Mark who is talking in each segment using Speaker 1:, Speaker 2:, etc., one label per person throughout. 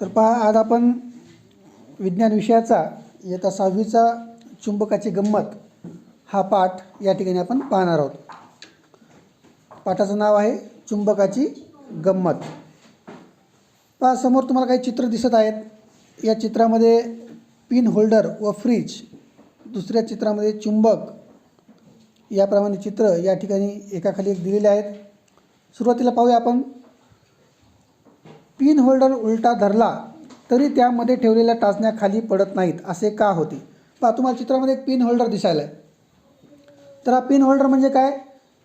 Speaker 1: तर पहा आज आपण विज्ञान विषयाचा येता सहावीचा चुंबकाची गंमत हा पाठ या ठिकाणी आपण पाहणार आहोत. पाठाचं नाव आहे चुंबकाची गंमत. पहा समोर तुम्हाला काही चित्र दिसत आहेत. या चित्रामध्ये पिन होल्डर व फ्रीज दुसऱ्या चित्रामध्ये चुंबक याप्रमाणे चित्र या ठिकाणी एकाखाली एक दिलेले आहेत. सुरुवातीला पाहूया आपण. पिन होल्डर उलटा धरला तरी त्यामध्ये ठेवलेल्या टाचण्या खाली पडत नाहीत असे का होते? पहा तुम्हाला चित्रामध्ये एक पिन होल्डर दिसायला आहे तर हा पिन होल्डर म्हणजे काय?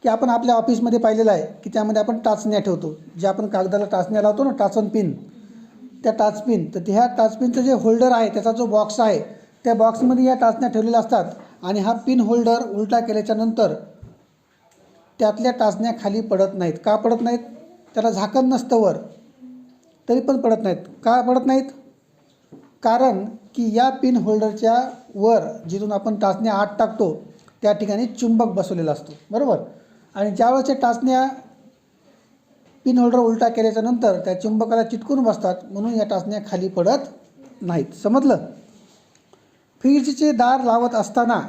Speaker 1: की आपण आपल्या ऑफिसमध्ये पाहिलेलं आहे की त्यामध्ये आपण टाचण्या ठेवतो. जे आपण कागदाला टाचण्या लावतो ना टाचन पिन त्या टाच पिन तर ह्या टाच पिनचं जे होल्डर आहे त्याचा जो बॉक्स आहे त्या बॉक्समध्ये या टाचण्या ठेवलेल्या असतात आणि हा पिन होल्डर उलटा केल्याच्यानंतर त्यातल्या टाचण्या खाली पडत नाहीत. का पडत नाहीत? त्याला झाकण नसतं वर. तरी पण पडत नाहीत. का पडत नाहीत? कारण की या पिन होल्डरच्या वर जिथून आपण टाचण्या आत टाकतो त्या ठिकाणी चुंबक बसवलेला असतो. बरोबर? आणि ज्यावेळेच्या टाचण्या पिन होल्डर उलटा केल्याच्यानंतर त्या चुंबकाला चिटकून बसतात म्हणून या टाचण्या खाली पडत नाहीत. समजलं? फ्रीजचे दार लावत असताना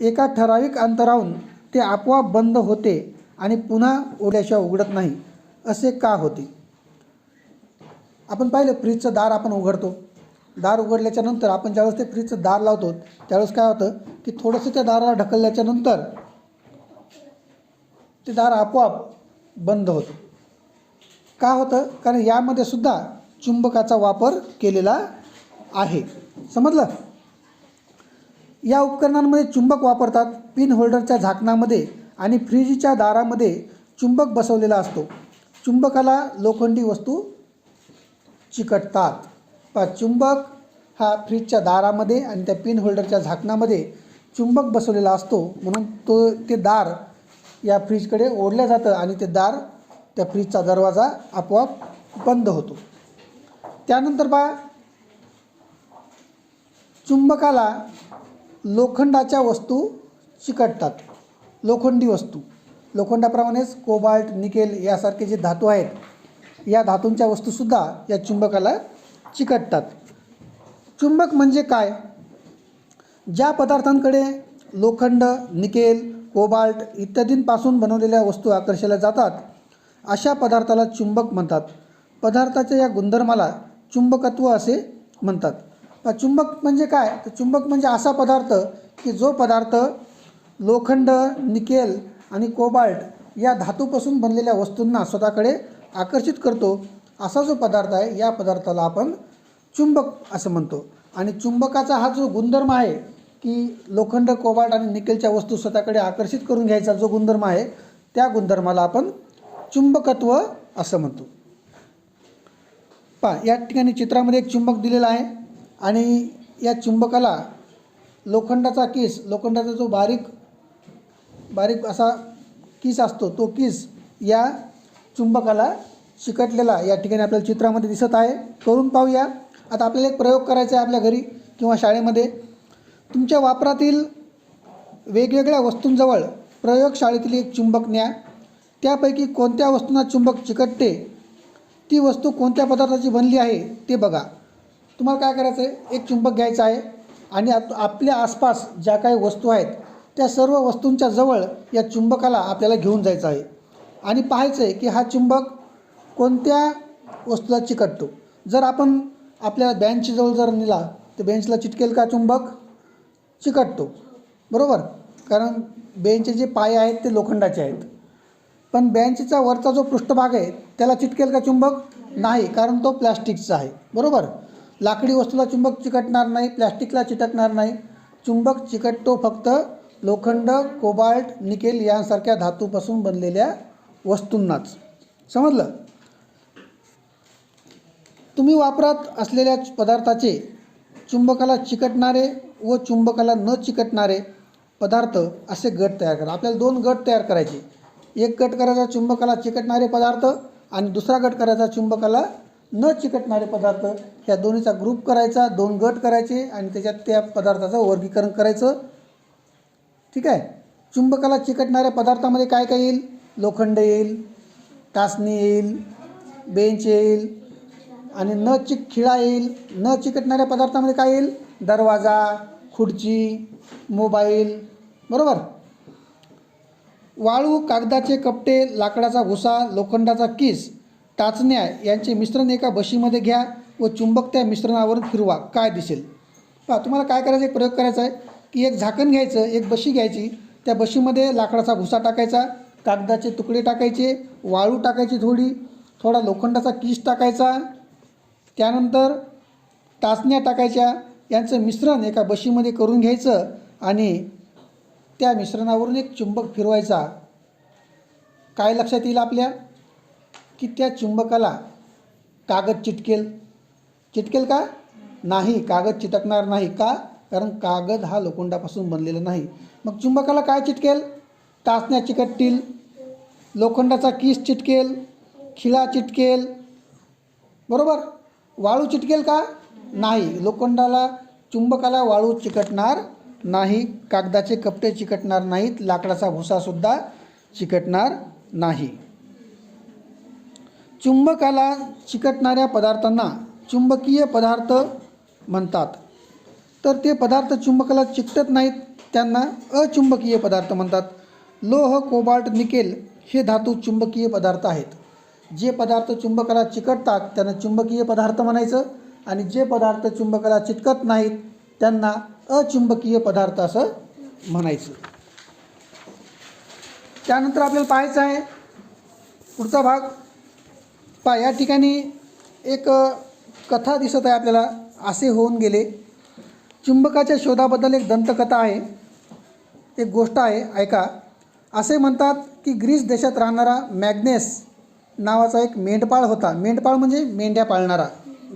Speaker 1: एका ठराविक अंतराहून ते आपोआप बंद होते आणि पुन्हा ओढ्याशिवाय उघडत नाही. असे का होते? आपण पाहिलं फ्रीजचं दार आपण उघडतो. दार उघडल्याच्यानंतर आपण ज्यावेळेस ते फ्रीजचं दार लावतो त्यावेळेस काय होतं की थोडंसं त्या दाराला ढकलल्याच्यानंतर ते दार आपोआप बंद होतं. का होतं? कारण यामध्ये सुद्धा चुंबकाचा वापर केलेला आहे. समजलं? या उपकरणांमध्ये चुंबक वापरतात पिन होल्डरच्या झाकणामध्ये आणि फ्रीजच्या दारामध्ये चुंबक बसवलेला असतो. चुंबकाला लोखंडी वस्तू चिकटतात. पा चुंबक हा फ्रीजच्या दारामध्ये आणि त्या पिन होल्डरच्या झाकणामध्ये चुंबक बसवलेला असतो. म्हणून तो ते दार या फ्रीजकडे ओढलं जातं आणि ते दार त्या फ्रीजचा दरवाजा आपोआप बंद होतो. त्यानंतर पहा चुंबकाला लोखंडाच्या वस्तू चिकटतात. लोखंडी वस्तू. लोखंडाप्रमाणेच कोबाल्ट निकेल यासारखे जे धातू आहेत या धातूंच्या वस्तूसुद्धा या चुंबकाला चिकटतात. चुंबक म्हणजे काय? ज्या पदार्थांकडे लोखंड निकेल कोबाल्ट इत्यादींपासून बनवलेल्या वस्तू आकर्षल्या जातात अशा पदार्थाला चुंबक म्हणतात. पदार्थाच्या या गुणधर्माला चुंबकत्व असे म्हणतात. चुंबक म्हणजे काय? तर चुंबक म्हणजे असा पदार्थ की जो पदार्थ लोखंड निकेल आणि कोबाल्ट या धातूपासून बनलेल्या वस्तूंना स्वतःकडे आकर्षित करतो. असा जो पदार्थ आहे या पदार्थाला आपण चुंबक असं म्हणतो. आणि चुंबकाचा हा जो गुणधर्म आहे की लोखंड कोबाल्ट आणि निकेलच्या वस्तू स्वतःकडे आकर्षित करून घ्यायचा जो गुणधर्म आहे त्या गुणधर्माला आपण चुंबकत्व असं म्हणतो. पा या ठिकाणी चित्रामध्ये एक चुंबक दिलेला आहे. आणि या चुंबकाला लोखंडाचा किस लोखंडाचा जो बारीक बारीक असा किस असतो तो किस या चुंबकाला चिकटलेला या ठिकाणी आपल्याला चित्रामध्ये दिसत आहे. करून पाहूया. आता आपल्याला एक प्रयोग करायचा आहे आपल्या घरी किंवा शाळेमध्ये. तुमच्या वापरातील वेगवेगळ्या वस्तूंजवळ प्रयोगशाळेतील एक चुंबक न्या. त्यापैकी कोणत्या वस्तूंना चुंबक चिकटते? ती वस्तू कोणत्या पदार्थाची बनली आहे? ते बघा. तुम्हाला काय करायचं आहे? एक चुंबक घ्यायचं आहे आणि आप आपल्या आसपास ज्या काही वस्तू आहेत त्या सर्व वस्तूंच्या जवळ या चुंबकाला आपल्याला घेऊन जायचं आहे. आणि पाहायचं आहे की हा चुंबक कोणत्या वस्तूला चिकटतो? जर आपण आपल्या बेंचजवळ जर नेला तर बेंचला चिटकेल का चुंबक? चिकटतो. बरोबर? कारण बेंचचे जे पाय आहेत ते लोखंडाचे आहेत. पण बेंचचा वरचा जो पृष्ठभाग आहे त्याला चिटकेल का चुंबक? नाही कारण तो प्लॅस्टिकचा आहे. बरोबर? लाकडी वस्तूला चुंबक चिकटणार नाही प्लॅस्टिकला चिटकणार नाही. चुंबक चिकटतो फक्त लोखंड कोबाल्ट निकेल यांसारख्या धातूपासून बनलेल्या वस्तूंनाच. समजलं? तुम्ही वापरात असलेल्या पदार्थाचे चुंबकाला चिकटणारे व चुंबकाला न चिकटणारे पदार्थ असे गट तयार करा. आपल्याला दोन गट तयार करायचे. एक गट करायचा चुंबकाला चिकटणारे पदार्थ आणि दुसरा गट करायचा चुंबकाला न चिकटणारे पदार्थ. ह्या दोन्हीचा ग्रुप करायचा दोन गट करायचे आणि त्याच्यात त्या पदार्थाचं वर्गीकरण करायचं. ठीक आहे? चुंबकाला चिकटणाऱ्या पदार्थामध्ये काय काय येईल? लोखंड येईल टाचणी येईल बेंच येईल आणि न चिक खिळा येईल न चिकटणाऱ्या पदार्थामध्ये काय येईल? दरवाजा खुर्ची मोबाईल बरोबर? वाळू कागदाचे कपटे लाकडाचा भुसा लोखंडाचा किस टाचण्या यांचे मिश्रण एका बशीमध्ये घ्या व चुंबक त्या मिश्रणावर फिरवा. काय दिसेल? पहा तुम्हाला काय करायचं? एक प्रयोग करायचा आहे की एक झाकण घ्यायचं एक बशी घ्यायची. त्या बशीमध्ये लाकडाचा भुसा टाकायचा कागदाचे तुकडे टाकायचे वाळू टाकायची थोडी थोडा लोखंडाचा किस टाकायचा त्यानंतर टाचण्या टाकायच्या यांचं मिश्रण एका बशीमध्ये करून घ्यायचं आणि त्या मिश्रणावरून एक चुंबक फिरवायचा. काय लक्षात येईल आपल्या? की त्या चुंबकाला कागद चिटकेल. चिटकेल का? नाही कागद चिटकणार नाही. का? कारण कागद हा लोखंडापासून बनलेला नाही. मग चुंबकाला काय चिटकेल? टाचण्या चिकटतील. लोखंडाचा किस चिटकेल खिळा चिटकेल. बरोबर? वाळू चिटकेल का? नाही. लोखंडाला चुंबकाला वाळू चिकटणार नाही कागदाचे कपडे चिकटणार नाहीत लाकडाचा भुसासुद्धा चिकटणार नाही. चुंबकाला चिकटणाऱ्या पदार्थांना चुंबकीय पदार्थ म्हणतात. तर ते पदार्थ चुंबकाला चिकटत नाहीत त्यांना अचुंबकीय पदार्थ म्हणतात. लोह कोबाल्ट निकेल हे धातू चुंबकीय पदार्थ आहेत. जे पदार्थ चुंबकाला चिकटतात त्यांना चुंबकीय पदार्थ म्हणायचं. आणि जे पदार्थ चुंबकाला चिटकत नाहीत त्यांना अचुंबकीय पदार्थ असं म्हणायचं. त्यानंतर आपल्याला पाहायचं आहे पुढचा भाग. पा या ठिकाणी एक कथा दिसत आहे आपल्याला. असे होऊन गेले. चुंबकाच्या शोधाबद्दल एक दंतकथा आहे. एक गोष्ट आहे ऐका. असे म्हणतात की ग्रीस देशात राहणारा मॅग्नेस नावाचा एक मेंढपाळ होता. मेंढपाळ म्हणजे मेंढ्या पाळणारा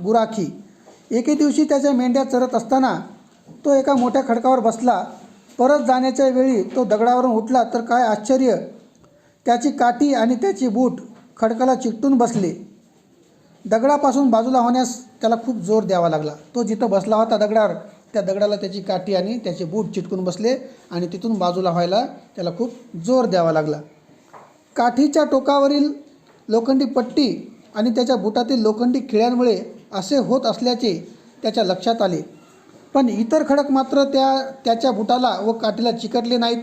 Speaker 1: गुराखी. एके दिवशी त्याच्या मेंढ्या चरत असताना तो एका मोठ्या खडकावर बसला. परत जाण्याच्या वेळी तो दगडावरून उठला तर काय आश्चर्य! त्याची काठी आणि त्याची बूट खडकाला चिकटून बसले. दगडापासून बाजूला होण्यास त्याला खूप जोर द्यावा लागला. तो जिथं बसला होता दगडावर त्या दगडाला त्याची काठी आणि त्याचे बूट चिटकून बसले आणि तिथून बाजूला व्हायला त्याला खूप जोर द्यावा लागला. काठीच्या टोकावरील लोखंडी पट्टी आणि त्याच्या बुटातील लोखंडी खिळ्यांमुळे असे होत असल्याचे त्याच्या लक्षात आले. पण इतर खडक मात्र त्या त्याच्या बुटाला व काठीला चिकटले नाहीत.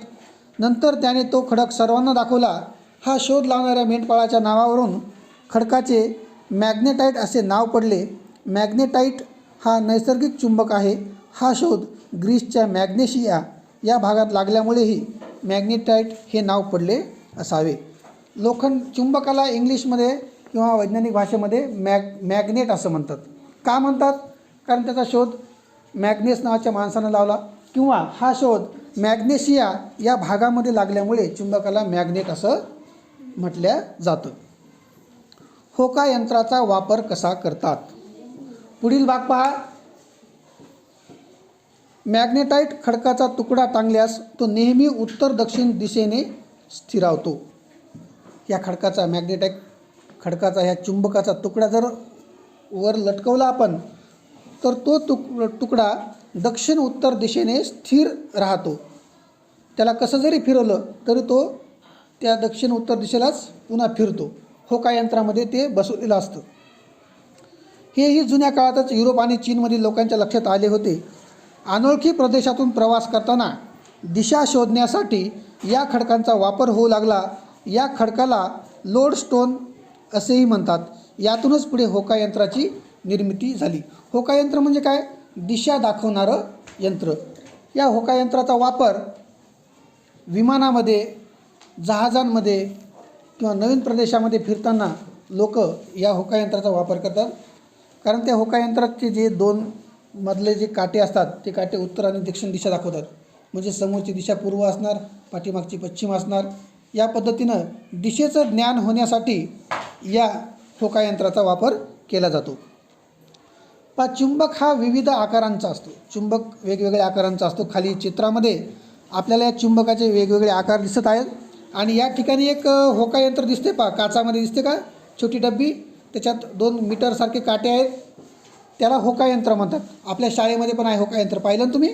Speaker 1: नंतर त्याने तो खडक सर्वांना दाखवला. हा शोध लावणाऱ्या मेंढपाळाच्या नावावरून खडकाचे मॅग्नेटाईट असे नाव पडले. मॅग्नेटाईट हा नैसर्गिक चुंबक आहे. हा शोध ग्रीसच्या मॅग्नेशिया या भागात लागल्यामुळेही मॅग्नेटाईट हे नाव पडले असावे. लोखंड चुंबकाला इंग्लिशमध्ये किंवा वैज्ञानिक भाषेमध्ये मॅग मॅग्नेट असं म्हणतात. का म्हणतात? कारण त्याचा शोध मॅग्नेस नावाच्या माणसानं लावला किंवा हा शोध मॅग्नेशिया या भागामध्ये लागल्यामुळे चुंबकाला मॅग्नेट असं म्हटल्या जातं. होका यंत्राचा वापर कसा करतात? पुढील भाग पहा. मॅग्नेटाईट खडकाचा तुकडा टांगल्यास तो नेहमी उत्तर दक्षिण दिशेने स्थिरावतो. या खडकाचा मॅग्नेटाईट खडकाचा ह्या चुंबकाचा तुकडा जर वर लटकवला आपण तर तो तुक तुकडा दक्षिण उत्तर दिशेने स्थिर राहतो. त्याला कसं जरी फिरवलं तरी तो त्या दक्षिण उत्तर दिशेलाच पुन्हा फिरतो. होका यंत्रामध्ये ते बसवलेलं असतं. हेही जुन्या काळातच युरोप आणि चीनमधील लोकांच्या लक्षात आले होते. अनोळखी प्रदेशातून प्रवास करताना दिशा शोधण्यासाठी या खडकांचा वापर होऊ लागला. या खडकाला लोड स्टोन असेही म्हणतात. यातूनच पुढे होका यंत्राची निर्मिती झाली. होका यंत्र म्हणजे काय? दिशा दाखवणारं यंत्र. या होका यंत्राचा वापर विमानामध्ये जहाजांमध्ये किंवा नवीन प्रदेशामध्ये फिरताना लोक या होका यंत्राचा वापर करतात. कारण त्या होका यंत्राचे जे दोन मधले जे काटे असतात ते काटे उत्तर आणि दक्षिण दिशा दाखवतात. म्हणजे समोरची दिशा पूर्व असणार पाठीमागची पश्चिम असणार. या पद्धतीनं दिशेचं ज्ञान होण्यासाठी या ठोकायंत्राचा वापर केला जातो. पा चुंबक हा विविध आकारांचा असतो. चुंबक वेगवेगळ्या आकारांचा असतो. खाली चित्रामध्ये आपल्याला या चुंबकाचे वेगवेगळे आकार दिसत आहेत. आणि या ठिकाणी एक होकायंत्र दिसते पा काचामध्ये दिसते का? छोटी डब्बी. त्याच्यात दोन मीटरसारखे काटे आहेत. त्याला होका यंत्र म्हणतात. आपल्या शाळेमध्ये पण आहे होका यंत्र. पाहिलं ना तुम्ही?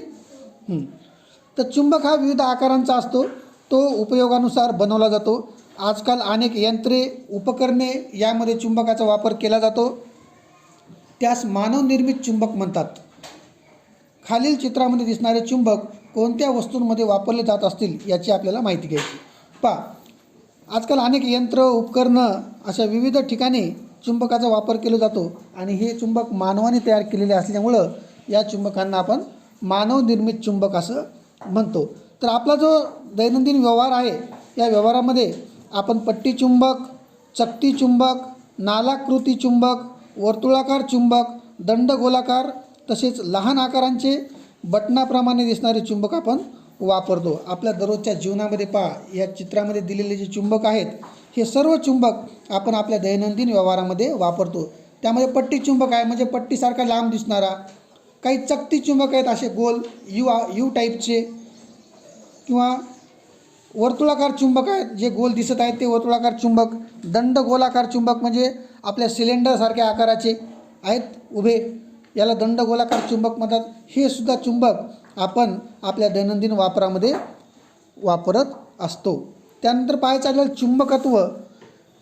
Speaker 1: तर चुंबक हा विविध आकारांचा असतो. तो उपयोगानुसार बनवला जातो. आजकाल अनेक यंत्रे उपकरणे यामध्ये चुंबकाचा वापर केला जातो. त्यास मानवनिर्मित चुंबक म्हणतात. खालील चित्रामध्ये दिसणारे चुंबक कोणत्या वस्तूंमध्ये वापरले जात असतील याची आपल्याला माहिती घ्यायची. पहा. आजकाल अनेक यंत्र उपकरणं अशा विविध ठिकाणी चुंबकाचा वापर केला जातो आणि हे चुंबक मानवाने तयार केलेले असल्यामुळं या चुंबकांना आपण मानवनिर्मित चुंबक असं म्हणतो. तर आपला जो दैनंदिन व्यवहार आहे या व्यवहारामध्ये आपण पट्टी चुंबक चकती चुंबक नालाकृती चुंबक वर्तुळाकार चुंबक दंडगोलाकार तसेच लहान आकारांचे बटनाप्रमाणे दिसणारे चुंबक आपण वापरतो. आपल्या दररोजच्या जीवनामध्ये पहा या चित्रामध्ये दिलेले जे चुंबक आहेत हे सर्व चुंबक आपण आपल्या दैनंदिन व्यवहारामध्ये वापरतो. त्यामध्ये पट्टी चुंबक आहे म्हणजे पट्टीसारखा लांब दिसणारा. काही चकती चुंबक आहेत असे गोल यू यू टाईपचे. किंवा वर्तुळाकार चुंबक आहेत जे गोल दिसत आहेत ते वर्तुळाकार चुंबक. दंड गोलाकार चुंबक म्हणजे आपल्या सिलेंडरसारख्या आकाराचे आहेत उभे. याला दंड गोलाकार चुंबक म्हणतात. हे सुद्धा चुंबक आपण आपल्या दैनंदिन वापरामध्ये वापरत असतो. त्यानंतर पाहायचं झालं चुंबकत्व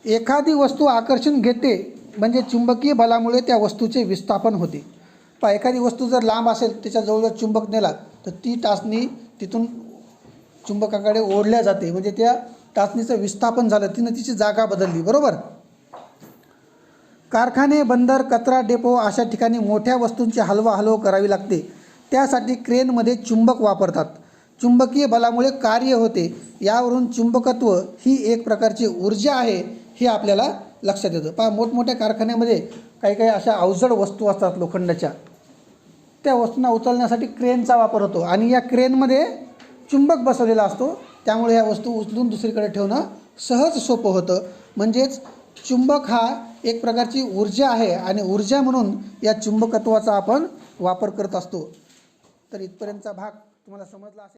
Speaker 1: एखादी वस्तू आकर्षण घेते म्हणजे चुंबकीय बलामुळे त्या वस्तूचे विस्थापन होते. पहा एखादी वस्तू जर लांब असेल त्याच्याजवळ जर चुंबक नेला तर ती टाचणी तिथून चुंबकाकडे ओढल्या जाते. म्हणजे त्या टाचणीचं विस्थापन झालं तिनं तिची जागा बदलली. बरोबर? कारखाने बंदर कचरा डेपो अशा ठिकाणी मोठ्या वस्तूंची हलवा हलव करावी लागते. त्यासाठी क्रेनमध्ये चुंबक वापरतात. चुंबकीय बलामुळे कार्य होते. यावरून चुंबकत्व ही एक प्रकारची ऊर्जा आहे हे आपल्याला लक्षात येतं. पहा मोठमोठ्या कारखान्यामध्ये काही काही अशा अवजड वस्तू असतात लोखंडाच्या. त्या वस्तूंना उचलण्यासाठी क्रेनचा वापर होतो आणि या क्रेनमध्ये चुंबक बसवलेला असतो. त्यामुळे या वस्तू उचलून दुसरीकडे ठेवणं सहज सोपं होतं. म्हणजेच चुंबक हा एक प्रकारची ऊर्जा आहे आणि ऊर्जा म्हणून या चुंबकत्वाचा आपण वापर करत असतो. तर इथपर्यंतचा भाग तुम्हाला समजला असेल.